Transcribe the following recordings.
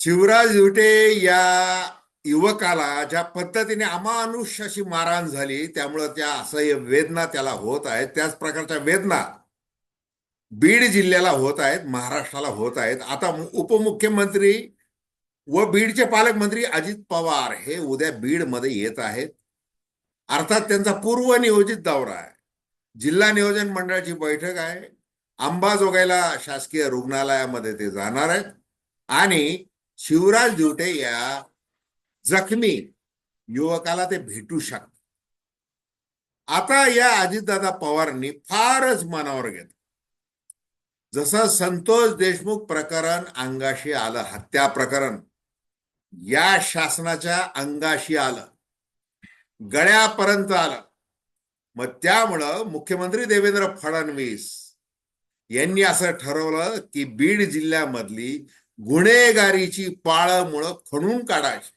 शिवराज विटे या युवकाला ज्या पद्धतीने अमानुष अशी मारहाण झाली त्यामुळं त्या असह्य वेदना त्याला होत आहेत. त्याच प्रकारच्या वेदना बीड जिल्ह्याला होत आहेत महाराष्ट्राला होत आहेत. आता उपमुख्यमंत्री व बीडचे पालकमंत्री अजित पवार हे उद्या बीडमध्ये येत आहेत. अर्थात त्यांचा पूर्वनियोजित दौरा आहे. जिल्हा नियोजन मंडळाची बैठक आहे. अंबाजोगाईला शासकीय रुग्णालयामध्ये ते जाणार आहेत. आणि शिवराज दिवटे या जखमी युवकाला ते भेटू शकतात. आता या अजितदादा पवारांनी फारच मनावर घेतलं. जसं संतोष देशमुख प्रकरण अंगाशी आलं हत्या प्रकरण या शासनाच्या अंगाशी आलं गळ्यापर्यंत आलं. मग त्यामुळं मुख्यमंत्री देवेंद्र फडणवीस यांनी असं ठरवलं की बीड जिल्ह्यामधली गुन्हेगारीची पाळमुळं खणून काढायची.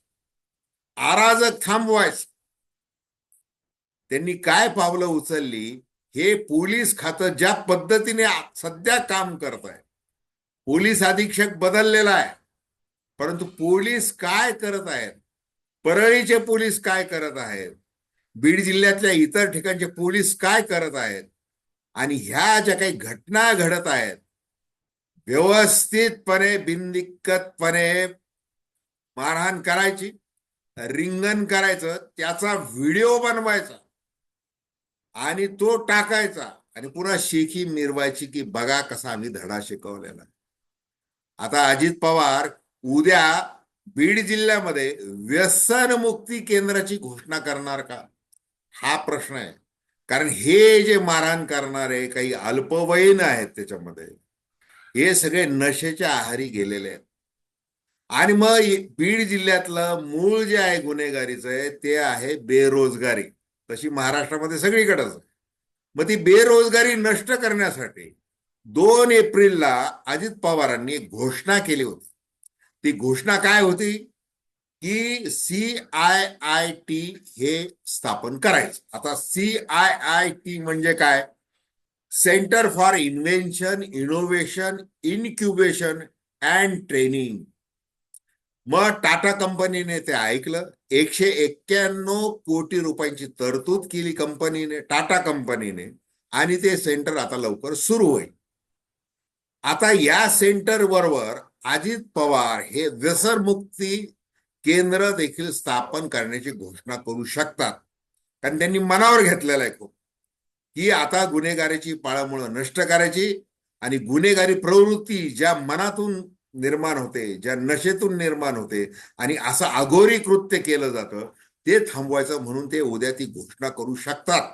आराजक थांबवायचं. त्यांनी काय पावलं उचलली हे पोलीस खातं ज्या पद्धतीने सध्या काम करत आहे पोलीस अधीक्षक बदललेला आहे. परंतु पोलीस काय करत आहेत? परळीचे पोलीस काय करत आहेत? बीड जिल्ह्यातल्या इतर ठिकाणचे पोलीस काय करत आहेत? आणि ह्या ज्या काही घटना घडत आहेत व्यवस्थितपणे बिनदिक्कतपणे मारहाण करायची रिंगण करायचं त्याचा व्हिडिओ बनवायचा आणि तो टाकायचा आणि पुन्हा शेखी मिरवायची की बघा कसा आम्ही धडा शिकवलेला. आता अजित पवार उद्या बीड जिल्ह्यामध्ये व्यसनमुक्ती केंद्राची घोषणा करणार का? हा प्रश्न आहे. कारण हे जे मारहाण करणारे काही अल्पवयीन आहेत त्याच्यामध्ये हे सगळे नशेच्या आहारी गेलेले आहेत. आणि मग बीड जिल्ह्यातलं मूळ जे आहे गुन्हेगारीचं आहे ते आहे बेरोजगारी. तशी महाराष्ट्रामध्ये सगळीकडंच. मग ती बेरोजगारी नष्ट करण्यासाठी दोन एप्रिलला अजित पवारांनी घोषणा केली होती. ती घोषणा काय होती? की सी आय आय टी हे स्थापन करायचं. आता सी आय आय टी म्हणजे काय? Centre for invention innovation incubation and training मग टाटा कंपनीने ते ऐकलं. एकशे एक्क्याण्णव कोटी रुपयांची तरतूद केली कंपनीने टाटा कंपनीने. आणि ते सेंटर आता लवकर सुरू होईल. आता या सेंटर बरोबर अजित पवार हे व्यसनमुक्ती केंद्र देखील स्थापन करण्याची घोषणा करू शकतात. कारण त्यांनी मनावर घेतलेला आहे खूप. ही आता गुन्हेगारीची पाळामुळं नष्ट करायची आणि गुन्हेगारी प्रवृत्ती ज्या मनातून निर्माण होते ज्या नशेतून निर्माण होते आणि असं अघोरी कृत्य केलं जातं ते थांबवायचं म्हणून ते उद्या ती घोषणा करू शकतात.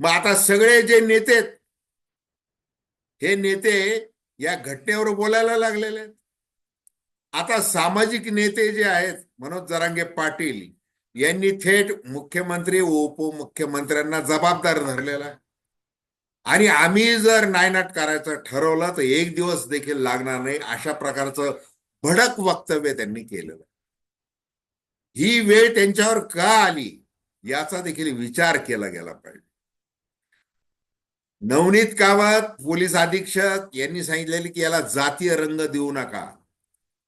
मग आता सगळे जे नेते हे नेते या घटनेवर बोलायला लागलेले आहेत. आता सामाजिक नेते जे आहेत मनोज जरांगे पाटील यांनी थेट मुख्यमंत्री उपमुख्यमंत्र्यांना जबाबदार धरलेला आहे. आणि आम्ही जर नायनाट करायचं ठरवलं तर एक दिवस देखील लागणार नाही अशा प्रकारचं भडक वक्तव्य त्यांनी केलेलं ही वेळ त्यांच्यावर का आली याचा देखील विचार केला गेला पाहिजे. नवनीत कामत पोलीस अधीक्षक यांनी सांगितलेले की याला जातीय रंग देऊ नका.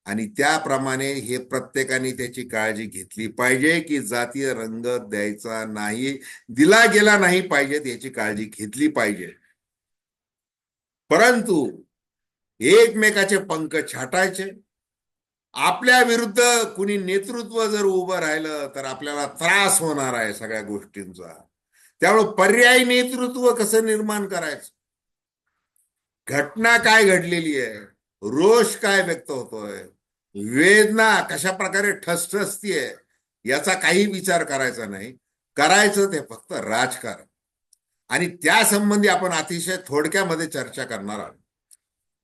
आणि त्याप्रमाणे हे प्रत्येकाने त्याची काळजी घेतली पाहिजे की जातीय रंग द्यायचा नाही दिला गेला नाही पाहिजे याची काळजी घेतली पाहिजे. परंतु एकमेकाचे पंख छाटायचे. आपल्या विरुद्ध कुणी नेतृत्व जर उभं राहिलं तर आपल्याला त्रास होणार आहे सगळ्या गोष्टींचा. त्यामुळे पर्यायी नेतृत्व कसं निर्माण करायचं? घटना काय घडलेली आहे? रोष काय व्यक्त होतोय? वेदना कशा प्रकारे ठसठसतीये याचा काही विचार करायचा नाही. करायचं ते फक्त राजकारण. आणि त्या संबंधी आपण अतिशय थोडक्यामध्ये चर्चा करणार आहोत.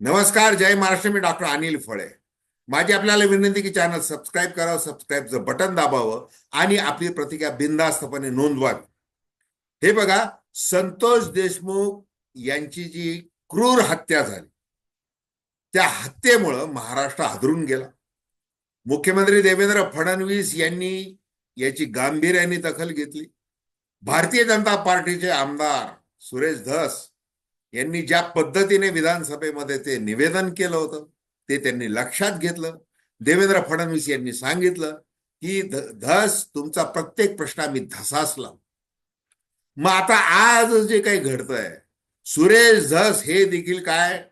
नमस्कार जय महाराष्ट्र. मी डॉक्टर अनिल फळे. माझी आपल्याला विनंती की चॅनल सबस्क्राईब करावं सबस्क्राईबचं बटन दाबावं आणि आपली प्रतिक्रिया बिंदास्तपणे नोंदवावी. हे बघा संतोष देशमुख यांची जी क्रूर हत्या झाली त्या हत्येमुळं महाराष्ट्र हादरून गेला. मुख्यमंत्री देवेंद्र फडणवीस यांनी याची गांभीर्याने दखल घेतली. भारतीय जनता पार्टीचे आमदार सुरेश धस यांनी ज्या पद्धतीने विधानसभेमध्ये ते निवेदन केलं होतं ते त्यांनी लक्षात घेतलं. देवेंद्र फडणवीस यांनी सांगितलं की ध- धस तुमचा प्रत्येक प्रश्न आम्ही धसासला. मग आता आज जे काही घडतंय सुरेश धस हे देखील काय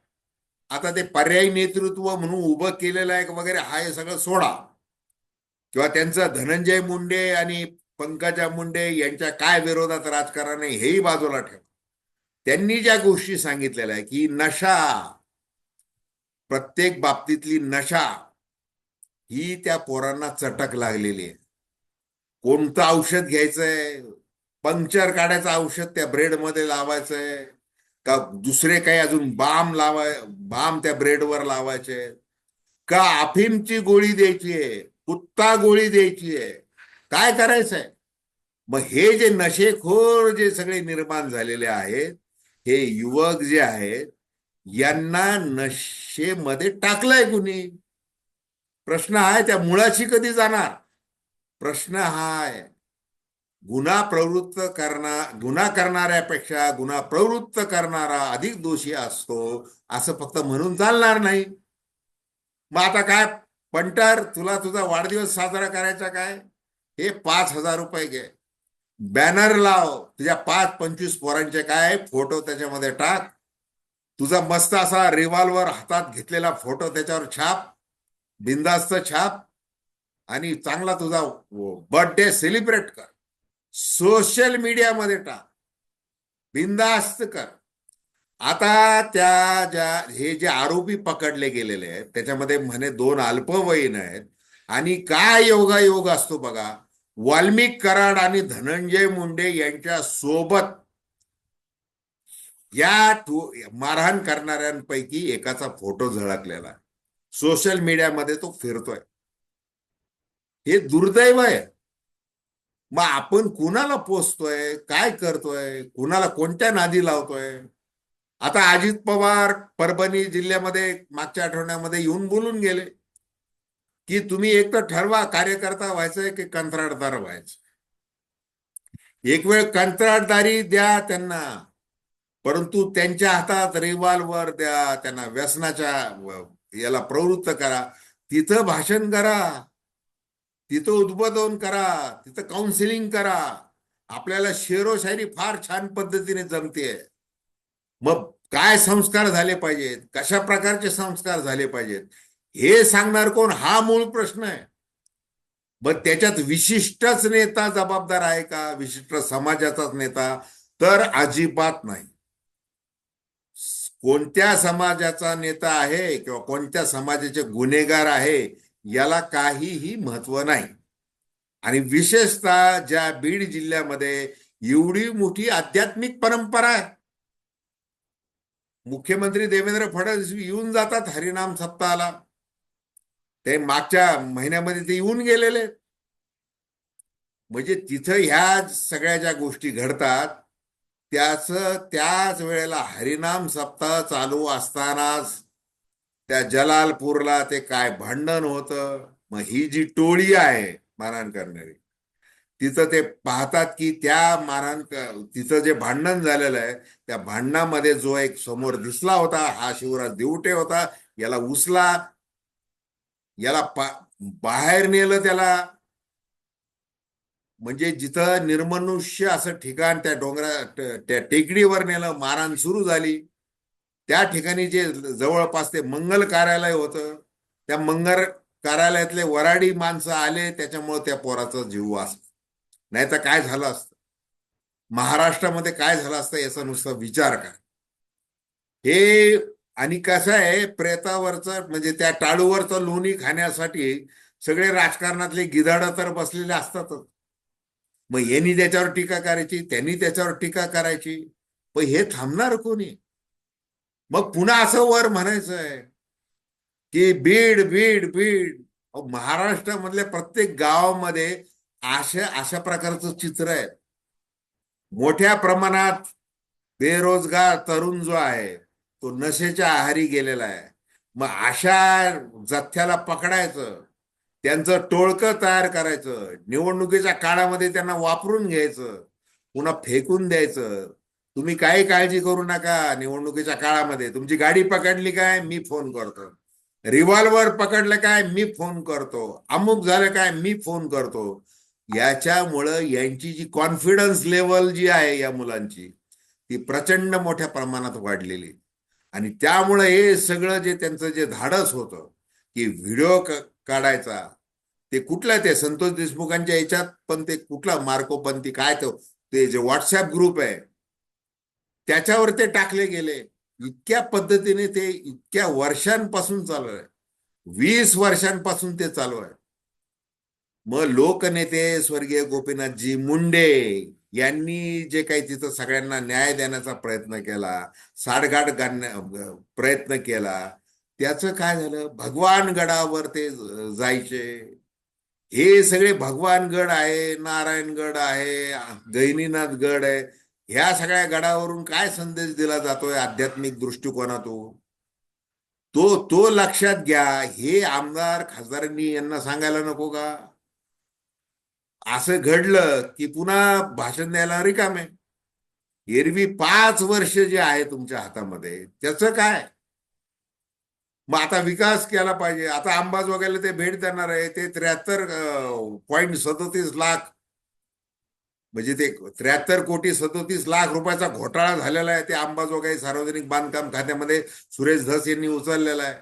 आता ते पर्यायी नेतृत्व म्हणून उभं केलेलं आहे वगैरे हा हे सगळं सोडा. किंवा त्यांचं धनंजय मुंडे आणि पंकजा मुंडे यांच्या काय विरोधात राजकारण आहे हेही बाजूला ठेवा. त्यांनी ज्या गोष्टी सांगितलेल्या आहे की नशा प्रत्येक बाबतीतली नशा ही त्या पोरांना चटक लागलेली आहे. कोणतं औषध घ्यायचंय? पंक्चर काढायचं औषध त्या ब्रेडमध्ये लावायचंय. का दुसरे काही अजून बाम लावाय बाम त्या ब्रेडवर लावायचे? का अफीमची गोळी द्यायची आहे? कुत्ता गोळी द्यायची आहे? काय करायचंय? मग हे जे नशेखोर जे सगळे निर्माण झालेले आहेत हे युवक जे आहेत यांना नशेमध्ये टाकलंय कुणी? प्रश्न आहे त्या मुळाशी कधी जाणार? प्रश्न हा आहे. गुन्हा प्रवृत्त करणार गुन्हा करणाऱ्यापेक्षा गुन्हा प्रवृत्त करणारा अधिक दोषी असतो असं फक्त म्हणून चालणार नाही. मग आता काय? पंटर तुला तुझा वाढदिवस साजरा करायचा काय? हे पाच हजार रुपये घे. बॅनर लाव. तुझ्या पाच पंचवीस पोरांचे काय? फोटो त्याच्यामध्ये टाक. तुझा मस्त असा रिव्हॉल्वर हातात घेतलेला फोटो त्याच्यावर छाप. बिंदास्त छाप. आणि चांगला तुझा बर्थडे सेलिब्रेट कर. सोशल मीडियामध्ये टाक. बिंदास्त कर. आता त्या ज्या हे जे आरोपी पकडले गेलेले आहेत त्याच्यामध्ये म्हणे दोन अल्पवयीन आहेत. आणि काय योगायोग असतो बघा? वाल्मिक कराड आणि धनंजय मुंडे यांच्या सोबत या मारहाण करणाऱ्यांपैकी एकाचा फोटो झळकलेला सोशल मीडियामध्ये तो फिरतोय. हे दुर्दैव आहे. मग आपण कुणाला पोचतोय काय करतोय? कुणाला कोणत्या नादी लावतोय? आता अजित पवार परभणी जिल्ह्यामध्ये मागच्या आठवड्यामध्ये येऊन बोलून गेले की तुम्ही एक तर ठरवा कार्यकर्ता व्हायचंय की कंत्राटदार व्हायचं एक वेळ कंत्राटदारी द्या त्यांना परंतु त्यांच्या हातात रिव्हॉल्वर द्या त्यांना व्यसनाच्या याला प्रवृत्त करा. तिथं भाषण करा. तिथं उद्बोधन करा तिथं काउन्सिलिंग करा. आपल्याला शेरोशायरी फार छान पद्धतीने जमते. मग काय संस्कार झाले पाहिजेत? कशा प्रकारचे संस्कार झाले पाहिजेत? हे सांगणार कोण? हा मूळ प्रश्न आहे. मग त्याच्यात विशिष्टच नेता जबाबदार आहे का? विशिष्ट समाजाचाच नेता तर अजिबात नाही. कोणत्या समाजाचा नेता आहे किंवा कोणत्या समाजाचे गुन्हेगार आहे? याला काहीही महत्त्व नाही. आणि विशेषतः ज्या बीड जिल्ह्यामध्ये एवढी मोठी आध्यात्मिक परंपरा आहे. मुख्यमंत्री देवेंद्र फडणवीस येऊन जातात हरिनाम सप्ताहाला. ते मागच्या महिन्यामध्ये ते येऊन गेलेले. म्हणजे तिथं ह्या सगळ्या ज्या गोष्टी घडतात त्याच त्याच वेळेला हरिनाम सप्ताह चालू असतानाच त्या जलालपूरला ते काय भांडण होतं? मग ही जी टोळी आहे मारहाण करणारी तिथं ते पाहतात की त्या मारहाण तिचं जे भांडण झालेलं आहे त्या भांडणामध्ये जो एक समोर दिसला होता हा शिवराज दिवटे होता याला उचला याला बाहेर नेलं त्याला. म्हणजे जिथं निर्मनुष्य असं ठिकाण त्या डोंगरा त्या टेकडीवर नेलं मारहाण सुरू झाली. त्या ठिकाणी जे जवळपास ते मंगल कार्यालय होतं त्या मंगल कार्यालयातले वराडी माणसं आले त्याच्यामुळे त्या पोराचा जीव वाचला. नाही तर काय झालं असतं? महाराष्ट्रामध्ये काय झालं असतं याचा नुसता विचार करा. हे आणि कसं आहे प्रेतावरचं म्हणजे त्या टाळूवरचं लोणी खाण्यासाठी सगळे राजकारणातले गिधाड तर बसलेले असतातच. मग यांनी त्याच्यावर टीका करायची त्यांनी त्याच्यावर टीका करायची. पण हे थांबणार कोणी? मग पुन्हा असं वर म्हणायचं आहे की बीड बीड बीड. महाराष्ट्रामधल्या प्रत्येक गावामध्ये अशा अशा प्रकारचं चित्र आहे. मोठ्या प्रमाणात बेरोजगार तरुण जो आहे तो नशेच्या आहारी गेलेला आहे. मग अशा जथ्याला पकडायचं त्यांचं टोळकं तयार करायचं निवडणुकीच्या काळामध्ये त्यांना वापरून घ्यायचं पुन्हा फेकून द्यायचं तुम्ही काही काळजी करू नका निवडणुकीच्या काळामध्ये. तुमची गाडी पकडली काय मी फोन करतो. रिव्हॉल्वर पकडलं काय मी फोन करतो. अमुक झालं काय मी फोन करतो. याच्यामुळं यांची जी कॉन्फिडन्स लेवल जी आहे या मुलांची ती प्रचंड मोठ्या प्रमाणात वाढलेली. आणि त्यामुळे हे सगळं जे त्यांचं जे धाडस होतं की व्हिडिओ काढायचा ते कुठला ते संतोष देशमुखांच्या याच्यात पण ते कुठला मार्कोपंथी काय तो ते जे व्हॉट्सअप ग्रुप आहे त्याच्यावर ते टाकले गेले. इतक्या पद्धतीने ते इतक्या वर्षांपासून चालू आहे. वीस वर्षांपासून ते चालू आहे. मग लोकनेते स्वर्गीय गोपीनाथजी मुंडे यांनी जे काही तिथं सगळ्यांना न्याय देण्याचा प्रयत्न केला साडगाड घालण्या प्रयत्न केला त्याचं काय झालं? भगवान गडावर ते जायचे. हे सगळे भगवान गड आहे नारायणगड आहे गहिनीनाथ गड आहे. ह्या सगळ्या गडावरून काय संदेश दिला जातोय आध्यात्मिक दृष्टिकोनातून? तो तो लक्षात घ्या हे आमदार खासदारांनी यांना सांगायला नको का? असं घडलं की पुन्हा भाषण द्यायला रिकामे एरवी पाच वर्ष जे आहे तुमच्या हातामध्ये त्याचं काय? मग आता विकास केला पाहिजे. आता अंबाजोगाईला ते भेट देणार आहे ते त्र्याहत्तर पॉईंट सदतीस लाख म्हणजे ते त्र्याहत्तर कोटी सदोतीस लाख रुपयाचा घोटाळा झालेला आहे. ते अंबाजोगाई सार्वजनिक बांधकाम खात्यामध्ये सुरेश धस यांनी उचललेला आहे.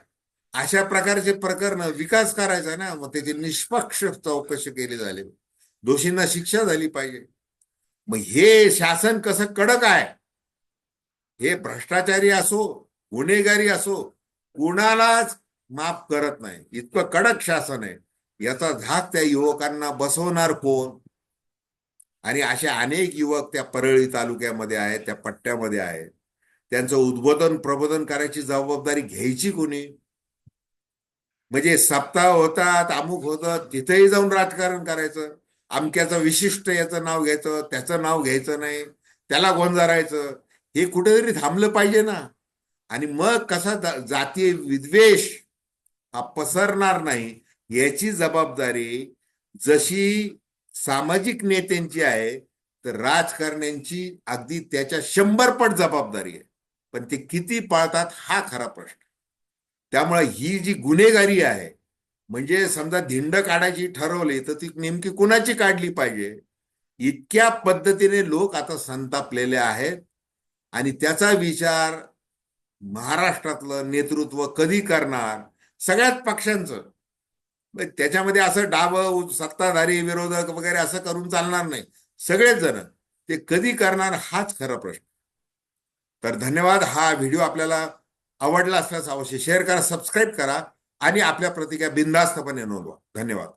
अशा प्रकारचे प्रकरण विकास करायचा ना मग त्याची निष्पक्ष चौकशी केली झाली. दोषींना शिक्षा झाली पाहिजे. मग हे शासन कसं कडक आहे? हे भ्रष्टाचारी असो गुन्हेगारी असो कुणालाच माफ करत नाही. इतकं कडक शासन आहे. याचा झाक त्या युवकांना बसवणार कोण? आणि असे अनेक युवक त्या परळी तालुक्यामध्ये आहेत त्या पट्ट्यामध्ये आहेत. त्यांचं उद्बोधन प्रबोधन करायची जबाबदारी घ्यायची कोणी? म्हणजे सप्ताह होतात अमुक होतं तिथेही जाऊन राजकारण करायचं. अमक्याचं विशिष्ट याचं नाव घ्यायचं त्याचं नाव घ्यायचं नाही त्याला गोंजारायचं हे कुठेतरी थांबलं पाहिजे ना. आणि मग कसा जातीय विद्वेष हा पसरणार नाही याची जबाबदारी जशी सामाजिक नेत्यांची आहे तर राजकारण्यांची अगदी त्याच्या शंभर पट जबाबदारी आहे. पण ते किती पाळतात हा खरा प्रश्न. त्यामुळे ही जी गुन्हेगारी आहे म्हणजे समजा धिंड काढायची ठरवली तर ती नेमकी कुणाची काढली पाहिजे? इतक्या पद्धतीने लोक आता संतापलेले आहेत आणि त्याचा विचार महाराष्ट्रातलं नेतृत्व कधी करणार? सगळ्याच पक्षांचं. त्याच्यामध्ये असं डाव सत्ताधारी विरोधक वगैरे असं करून चालणार नाही. सगळेच जण. ते कधी करणार हाच खरा प्रश्न. तर धन्यवाद. हा व्हिडिओ आपल्याला आवडला असल्यास अवश्य शेअर करा सबस्क्राईब करा आणि आपल्या प्रतिक्रिया बिनधास्तपणे नोंदवा. धन्यवाद.